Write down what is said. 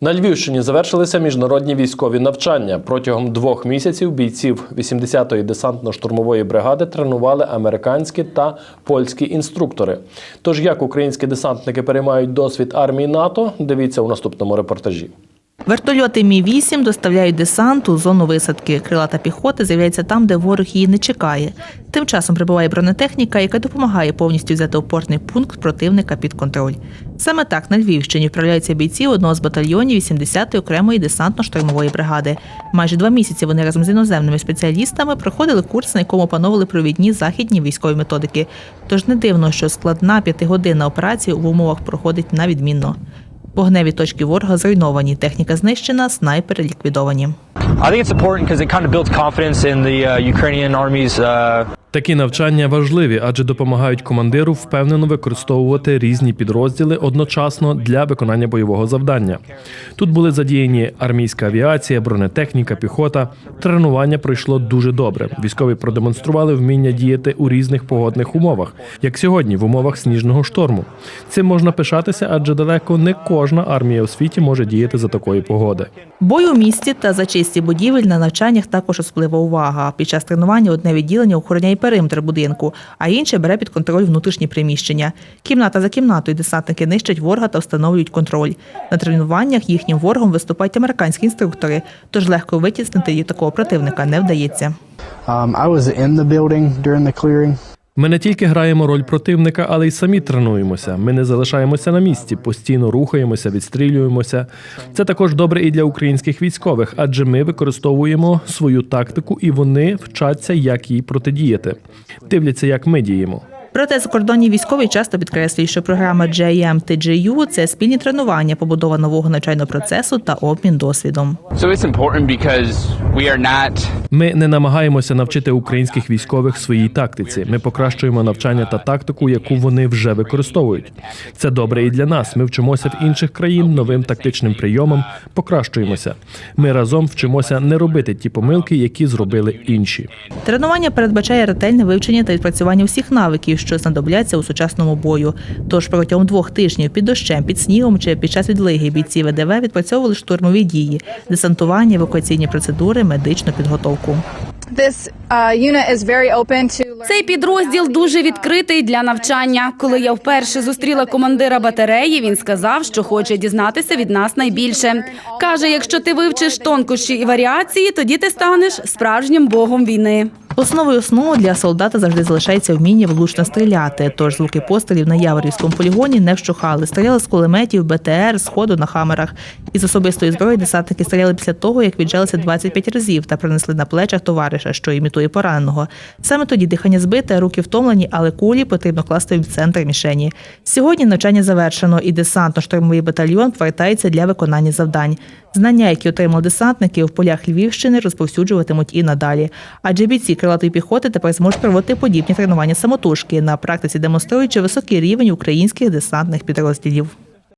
На Львівщині завершилися міжнародні військові навчання. Протягом двох місяців бійців 80-ї десантно-штурмової бригади тренували американські та польські інструктори. Тож як українські десантники переймають досвід армії НАТО, дивіться у наступному репортажі. Вертольоти Мі-8 доставляють десант у зону висадки. Крилата піхота з'являється там, де ворог її не чекає. Тим часом прибуває бронетехніка, яка допомагає повністю взяти опорний пункт противника під контроль. Саме так на Львівщині вправляються бійці одного з батальйонів 80-ї окремої десантно-штурмової бригади. Майже два місяці вони разом з іноземними спеціалістами проходили курс, на якому опановували провідні західні військові методики. Тож не дивно, що складна п'ятигодинна операція в умовах проходить на відмінно. Вогневі точки ворога зруйновані, техніка знищена, снайпери ліквідовані. Confidence in the uh, Ukrainian army's uh, Такі навчання важливі, адже допомагають командиру впевнено використовувати різні підрозділи одночасно для виконання бойового завдання. Тут були задіяні армійська авіація, бронетехніка, піхота. Тренування пройшло дуже добре. Військові продемонстрували вміння діяти у різних погодних умовах, як сьогодні, в умовах сніжного шторму. Цим можна пишатися, адже далеко не кожна армія у світі може діяти за такої погоди. Бой у місті та за чисті будівель на навчаннях також особлива увага. Під час тренування одне відділення охороняє периметр будинку, а інше бере під контроль внутрішні приміщення. Кімната за кімнатою десантники нищать ворога та встановлюють контроль. На тренуваннях їхнім ворогом виступають американські інструктори, тож легко витіснити її такого противника не вдається. Ми не тільки граємо роль противника, але й самі тренуємося. Ми не залишаємося на місці, постійно рухаємося, відстрілюємося. Це також добре і для українських військових, адже ми використовуємо свою тактику, і вони вчаться, як їй протидіяти. Дивляться, як ми діємо. Проте закордонні військові часто підкреслюють, що програма JM-TGU – це спільні тренування, побудова нового навчального процесу та обмін досвідом. So it's important because we are not Ми не намагаємося навчити українських військових своїй тактиці. Ми покращуємо навчання та тактику, яку вони вже використовують. Це добре і для нас. Ми вчимося в інших країн новим тактичним прийомам, покращуємося. Ми разом вчимося не робити ті помилки, які зробили інші. Тренування передбачає ретельне вивчення та відпрацювання всіх навиків, що знадобляться у сучасному бою. Тож протягом двох тижнів під дощем, під снігом чи під час відлиги бійці ВДВ відпрацьовували штурмові дії, десантування, евакуаційні процедури, медичну підготовку. This uh, unit is very open to learn- Цей підрозділ дуже відкритий для навчання. Коли я вперше зустріла командира батареї, він сказав, що хоче дізнатися від нас найбільше. Каже: якщо ти вивчиш тонкощі і варіації, тоді ти станеш справжнім богом війни. Основою основу для солдата завжди залишається вміння влучно стріляти. Тож звуки пострілів на Яворівському полігоні не вщухали. Стріляли з кулеметів, БТР, сходу на хамерах. Із особистої зброї десантники стріляли після того, як віджалися 25 разів та принесли на плечах товариша, що імітує пораненого. Саме тоді дихання збите, руки втомлені, але кулі потрібно класти в центр мішені. Сьогодні навчання завершено, і десантно-штурмовий батальйон повертається для виконання завдань. Знання, які отримали десантники в полях Львівщини, розповсюджуватимуть і надалі. Адже бійці крилатої піхоти тепер зможуть проводити подібні тренування самотужки на практиці, демонструючи високий рівень українських десантних підрозділів.